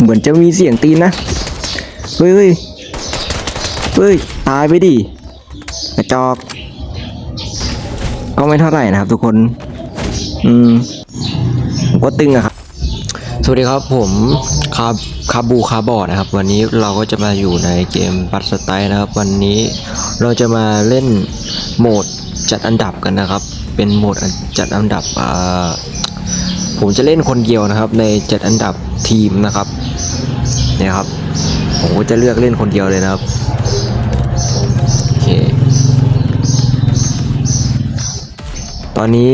เหมือนจะมีเสียงตีนนะเฮ้ยเฮ้ยเฮ้ยตายไปดิกระจอกก็ไม่เท่าไหร่นะครับทุกคน อืมก็ตึงอะครับ สวัสดีครับผมคาคาบูคาบอดนะครับ วันนี้เราก็จะมาอยู่ในเกมบัตสไตล์นะครับ วันนี้เราจะมาเล่นโหมดจัดอันดับกันนะครับ เป็นโหมดจัดอันดับอ่า ผมจะเล่นคนเดียวนะครับ ในจัดอันดับทีมนะครับเนี่ยครับ ผมก็จะเลือกเล่นคนเดียวเลยนะครับโอเคตอนนี้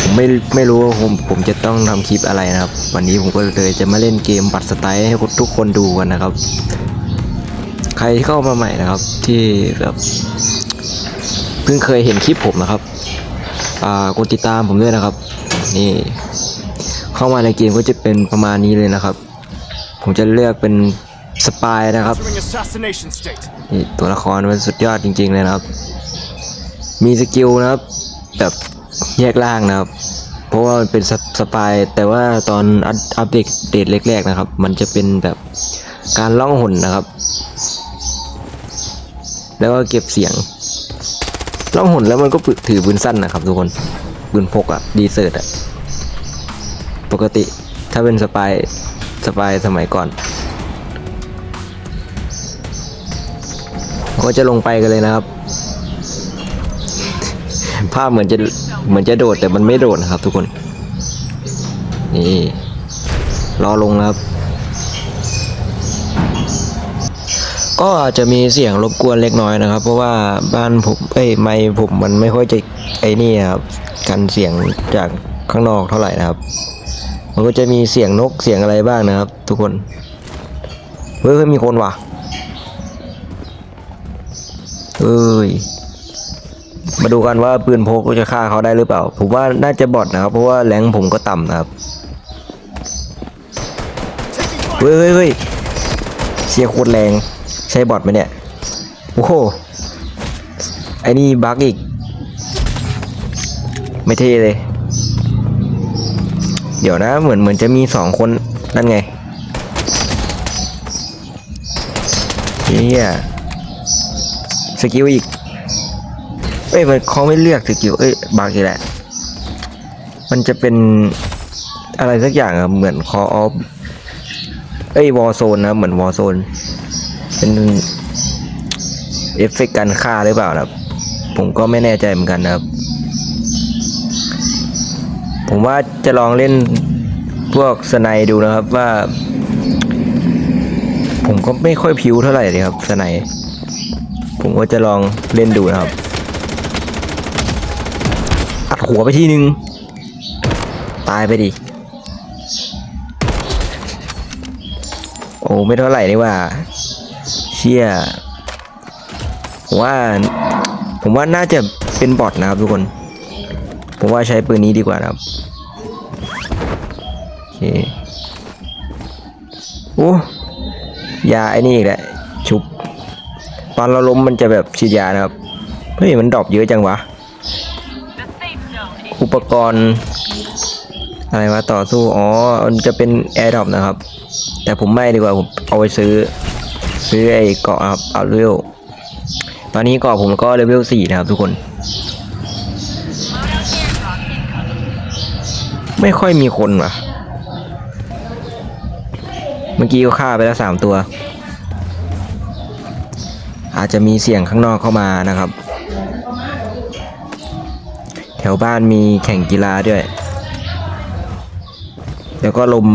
ผมไม่ไม่รู้ว่าผมผมจะต้องทำคลิปอะไรนะครับ วันนี้ผมก็เลยจะมาเล่นเกมบัตรสไตล์ให้ทุกคนดูกันนะครับ ใครที่เข้ามาใหม่นะครับ ที่แบบเพิ่งเคยเห็นคลิปผมนะครับ อ่ากดติดตามผมด้วยนะครับ นี่ เข้ามาในเกมก็จะเป็นประมาณนี้เลยนะครับ ผมจะเลือกเป็นสปายนะครับ Entering assassination state. นี่ตัวละครมันสุดยอดจริง ๆ เลยนะครับ มีสกิลนะครับแบบแยกล่างนะครับ เพราะว่ามันเป็นสปสปายแต่ว่าตอนอัปอัปเดตเดตแรกๆนะครับ มันจะเป็นแบบการล่องหนนะครับ แล้วก็เก็บเสียงล่องหนแล้วมันก็ปืถือปืนสั้นนะครับทุกคนปืนพกอะดีเซิร์ตอะ ปกติถ้าเป็นสปายสปายสมัยก่อน ก็จะลงไปกันเลยนะครับ ภาพเหมือนจะเหมือนจะโดดแต่มันไม่โดดนะครับทุกคน นี่รอลงนะครับ ก็อาจจะมีเสียงรบกวนเล็กน้อยนะครับ เพราะว่าบ้านผมเอ้ยไมค์ผมมันไม่ค่อยจะไอ้นี่ครับกันเสียงจากข้างนอกเท่าไหร่นะครับ มันก็จะมีเสียงนกเสียงอะไรบ้างนะครับ ทุกคนเฮ้ยเฮ้ยมีคนว่ะเอ้ยมาดูกันว่าปืนพกจะฆ่าเขาได้หรือเปล่า ผมว่าน่าจะบอดนะครับ เพราะว่าแรงผมก็ต่ำนะครับเฮ้ยเฮ้ยเฮ้ยเชียโคตรแรงใช่บอทไหมเนี่ยโอ้โหไอ้นี่บั๊กอีก ไม่เท่เลย เดี๋ยวนะเหมือนเหมือนจะมีสองคนนั่นไงเฮียสกิลอีกเอ้ยมันเขาไม่เลือกสกิลเอ้ยบั๊กอีแหละ มันจะเป็นอะไรสักอย่างอะเหมือน Call of เอ้ยวอ r z โซนนะเหมือนวอ r z โซนเป็นเอฟเฟกต์การฆ่าหรือเปล่านะครับผมก็ไม่แน่ใจเหมือนกันนะครับ ผมว่าจะลองเล่นพวกสไนดูนะครับว่า ผมก็ไม่ค่อยพิวเท่าไหร่เลยครับสไนผมก็จะลองเล่นดูนะครับอัดหัวไปทีนึง ตายไปดิ โอ้ไม่เท่าไหร่นี่ว่า เชี่ยว่า ผมว่าน่าจะเป็นบอทนะครับทุกคน ผมว่าใช้ปืนนี้ดีกว่านะครับโอเคโอ้ยาไอ้นี่อีกแหละชุบตอนเราล้มมันจะแบบฉีดยานะครับเฮ้ยมันดรอปเยอะจังวะอุปกรณ์อะไรวะต่อสู้อ๋อมันจะเป็นแอร์ดรอปนะครับ แต่ผมไม่ดีกว่าผมเอาไปซื้อ ซื้อไอ้เกาะครับเอาเลเวลตอนนี้เกาะผมก็เลเวลสี่นะครับทุกคน ไม่ค่อยมีคนว่ะ เมื่อกี้ก็ฆ่าไปแล้วสามตัว อาจจะมีเสียงข้างนอกเข้ามานะครับ แถวบ้านมีแข่งกีฬาด้วย แล้วก็ลม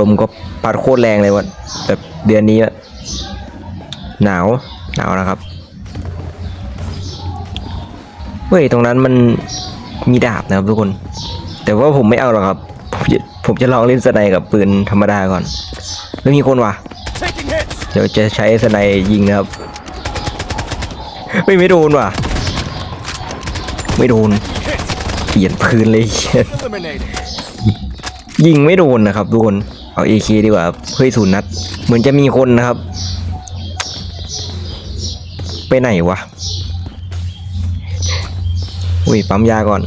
ลมก็พัดโคตรแรงเลยวันแบบเดือนนี้อะหนาวหนาวนะครับเฮ้ยตรงนั้นมันมีดาบนะครับทุกคน แต่ว่าผมไม่เอาหรอกครับ ผมจะผมจะลองเล่นสไนกับปืนธรรมดาก่อนไม่มีคนว่ะ taking hits. เดี๋ยวจะใช้สไนยิงนะครับ ไม่ไม่โดนว่ะ ไม่โดน Hit. เปลี่ยนปืนเลย Eliminated. ยิงไม่โดนนะครับทุกคนเอาเอคดีกว่าครับเฮ้ยศูนย์นัด เหมือนจะมีคนนะครับ ไปไหนวะอุ้ยปั๊มยาก่อน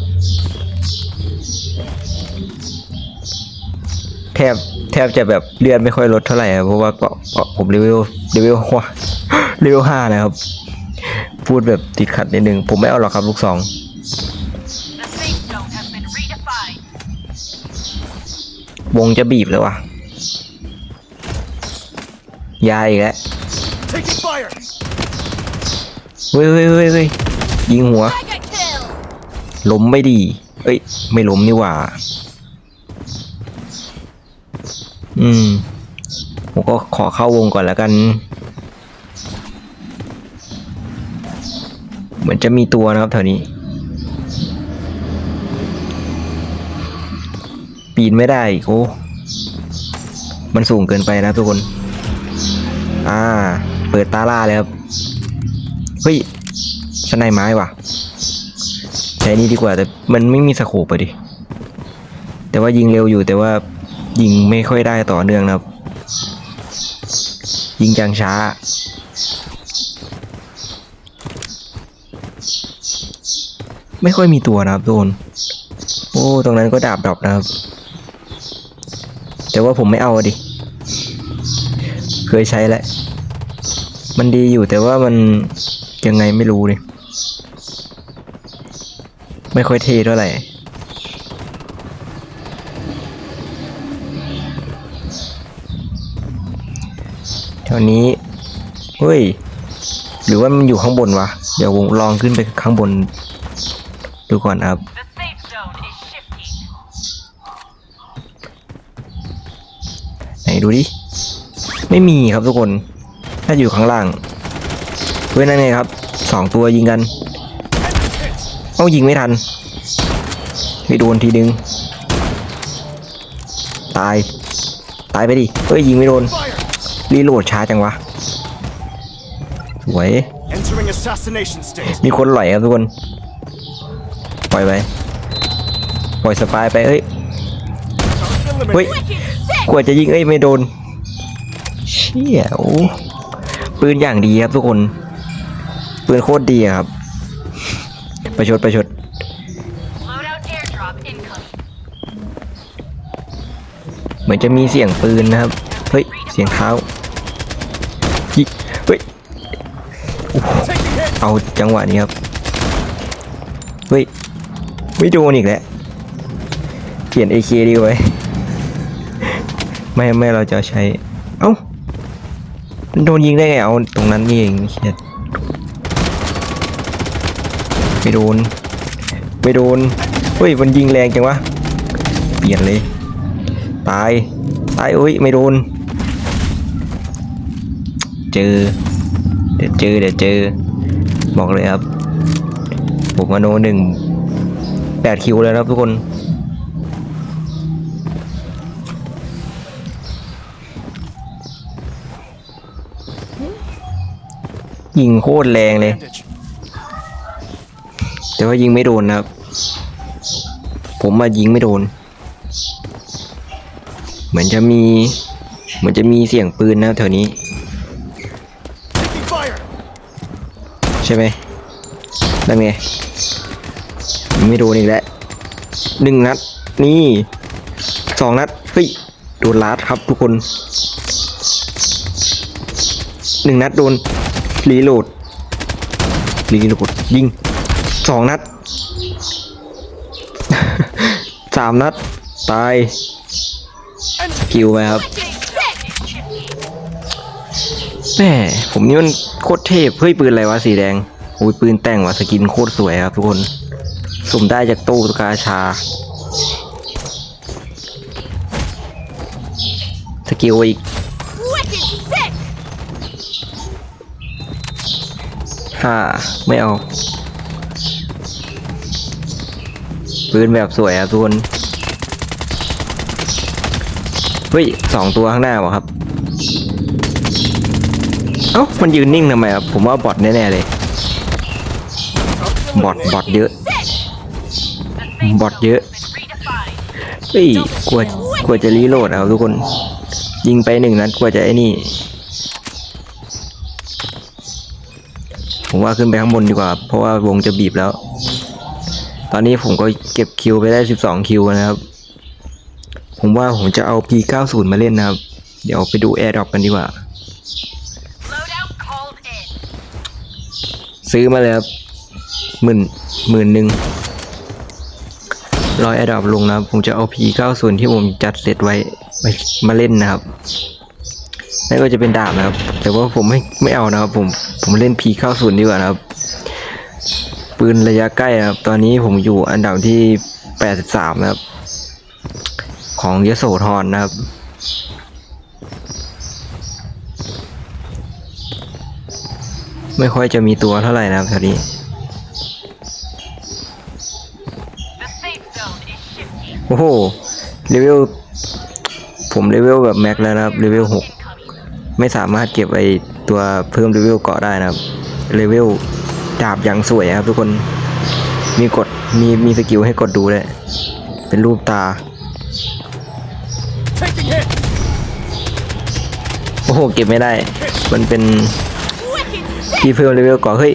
แทบแทบจะแบบเลือดไม่ค่อยลดเท่าไหร่ครับเพราะว่าเกาะเกาะผมเลเวลเลเวลหัวเลเวลห้านะครับ พูดแบบติดขัดนิดนึง ผมไม่เอาหรอกครับลูกสอง The safe zone has been redefined. วงจะบีบเลยวะยาอีกแล้ว Taking fire. เฮ้ยเฮ้ยเฮ้ยเฮ้ยยิงหัว Mega kill! ล้มไม่ดี เอ้ย ไม่ล้มนี่หว่า อืม ผมก็ขอเข้าวงก่อนแล้วกัน เหมือนจะมีตัวนะครับแถวนี้ ปีนไม่ได้โอ้มันสูงเกินไปนะทุกคน อ่า เปิดตาล่าเลยครับ เฮ้ยสไนไม้ว่ะ ใช้นี่ดีกว่าแต่มันไม่มีสโคปไปดิ แต่ว่ายิงเร็วอยู่แต่ว่า ยิงไม่ค่อยได้ต่อเนื่องนะครับ ยิงจังช้า ไม่ค่อยมีตัวนะครับทุกคนโอ้ ตรงนั้นก็ดาบดรอปนะครับ แต่ว่าผมไม่เอาดิ เคยใช้แล้ว มันดีอยู่แต่ว่ามันยังไงไม่รู้เลยไม่ค่อยเท่เท่าไหร่ แถวนี้เฮ้ย หรือว่ามันอยู่ข้างบนวะ เดี๋ยวลองขึ้นไปข้างบน ดูก่อนครับ ไหนดูดิ ไม่มีครับทุกคน ถ้าอยู่ข้างล่างเว้ยนั่นไงครับ สองตัวยิงกัน เอ้ายิงไม่ทันไม่โดนทีนึง ตาย ตายไปดิเอ้ยยิงไม่โดน รีโหลดช้าจังวะ สวย Entering assassination state. มีคนหล่อยครับทุกคน ปล่อยไป ปล่อยสปายไป เอ้ย Eliminate. Wait. Wicked sick! กว่าจะยิง เอ้ย ไม่โดน เชี่ยโอ้ปืนอย่างดีครับทุกคน ปืนโคตรดีอะครับ ประชดประชด Loadout airdrop incoming. เหมือนจะมีเสียงปืนนะครับ เฮ้ย เสียงเท้า ยิงเฮ้ยเอาจังหวะนี้ครับเฮ้ยไม่โดนอีกแล้วเปลี่ยน AK ดีไว้ไม่ไม่เราจะใช้เอ้ามันโดนยิงได้ไงเอาตรงนั้นนี่เองเฮียไม่โดนไม่โดนเฮ้ยมันยิงแรงจังวะเปลี่ยนเลยตายตายเอ้ยไม่โดน เจอ เดี๋ยวเจอเดี๋ยวเจอ บอกเลยครับ ผมมาโนหนึ่งแปดคิวแล้วนะครับทุกคน ยิงโคตรแรงเลย แต่ว่ายิงไม่โดนนะครับ ผมมายิงไม่โดน เหมือนจะมี เหมือนจะมีเสียงปืนนะแถวนี้ ช่ไหมนั่นไงยิงไม่โดนอีกแล้วหนึ่งนัด นี่สองนัด เฮ้ย โดนลัดครับทุกคนหนึ่งนัดโดนรีโหลดรีโหลดยิงสองนัดสามนัด ตายคิวไปครับ แม่ผมนี่มันโคตรเทพเฮ้ยปืนอะไรวะสีแดงโอ้ยปืนแต่งว่ะสกินโคตรสวยครับทุกคนสุ่มได้จากตู้กาชา สกิลอีกห้าไม่เอา ปืนแบบสวยครับทุกคน เฮ้ยสองตัวข้างหน้าวะครับ เอ้ามันยืนนิ่งทำไมครับผมว่าบอทแน่ๆเลย บอทบอทเยอะ The safe Bot zone เยอะเฮ้ยกลัวกลัวจะรีโหลดอะครับทุกคน ยิงไปหนึ่งนัดกลัวจะไอ้นี่ ผมว่าขึ้นไปข้างบนดีกว่า เพราะว่าวงจะบีบแล้ว ตอนนี้ผมก็เก็บคิวไปได้สิบสองคิวนะครับ ผมว่าผมจะเอา P90 มาเล่นนะครับ เดี๋ยวไปดู AirDrop กันดีกว่า ซื้อมาเลยครับหมื่นหมื่นหนึ่งรอยแอดดอปลงนะครับ ผมจะเอา P90 ที่ผมจัดเสร็จไว้ไว้มาเล่นนะครับนั่นก็จะเป็นดาบนะครับ แต่ว่าผมไม่ไม่เอานะครับ ผมผมเล่น P90 ดีกว่านะครับ ปืนระยะใกล้นะครับ ตอนนี้ผมอยู่อันดับที่ 83 นะครับ ของยโสธรนะครับ ไม่ค่อยจะมีตัวเท่าไหร่นะครับแถวนี้โอ้โหเลเวลผมเลเวลแบบแม็กแล้วนะครับเลเวลหกไม่สามารถเก็บไอตัวเพิ่มเลเวลเกาะได้นะครับเลเวลดาบอย่างสวยครับทุกคนมีกดมีมีสกิลให้กดดูด้วยเป็นรูปตา โอ้โห เก็บไม่ได้ มันเป็น Wicked sick. ที่เพิ่มเลเวลเกาะเฮ้ย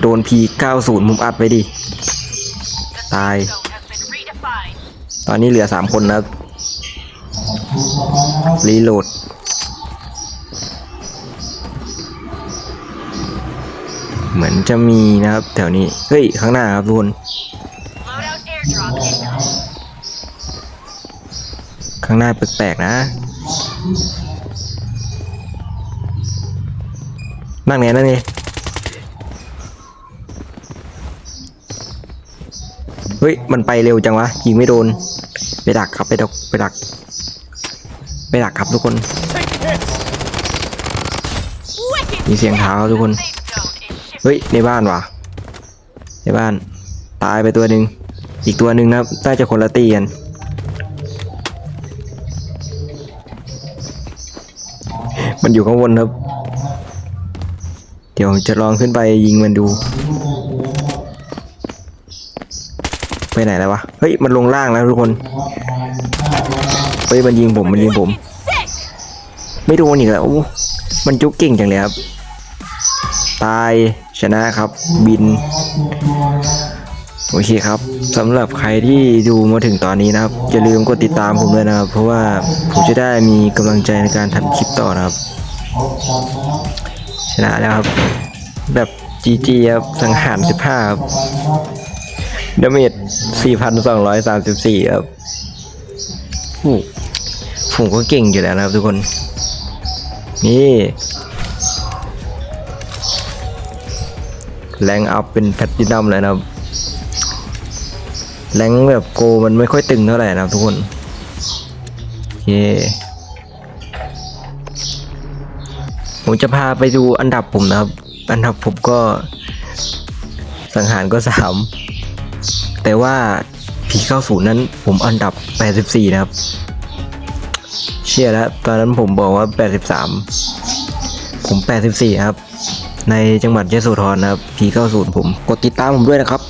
โดน P90 มุมอัดไปดิ The Aye. safe zone has been redefined. ตอนนี้เหลือสามคนนะรีโหลดเหมือนจะมีนะครับ แถวนี้ เฮ้ย ข้างหน้าครับทุกคนข้างหน้าแปลกๆนะ นั่งไงนั่นไงเฮ้ย มันไปเร็วจังวะ ยิงไม่โดน ไปดักครับ ไปดัก ไปดัก ไปดักครับทุกคน มีเสียงเท้าทุกคน เฮ้ย ในบ้านวะในบ้าน ตายไปตัวหนึ่ง อีกตัวหนึ่งนะครับน่าจะคนละตีกันมันอยู่ข้างบนครับ เดี๋ยวจะลองขึ้นไปยิงมันดู ไปไหนแล้ววะ เฮ้ย มันลงล่างแล้วทุกคน เฮ้ย มันยิงผม มันยิงผม ไม่โดนอีกแล้วโอ้มันจุกเก่งจังเลยครับ ตาย ชนะครับ บิน โอเคครับสำหรับใครที่ดูมาถึงตอนนี้นะครับ อย่าลืมกดติดตามผมด้วยนะครับ เพราะว่าผมจะได้มีกำลังใจในการทำคลิปต่อนะครับ ชนะแล้วครับ แบบ GG ครับสังหาร15ครับดาเมจ4,234ครับโอ้ผมก็เก่งอยู่แล้วนะครับทุกคน นี่แรงอัพเป็นแพตตินัมเลยนะครับ แรงแบบโกมันไม่ค่อยตึงเท่าไหร่นะครับทุกคน โอเค ผมจะพาไปดูอันดับผมนะครับ อันดับผมก็สังหารก็สามแต่ว่าพีเข้าศูนย์นั้นผมอันดับ 84 นะครับ เชื่อแล้ว ตอนนั้นผมบอกว่า 83 ผม 84 ครับ ในจังหวัดยะโสธรนะครับ P90 ผม กดติดตามผมด้วยนะครับ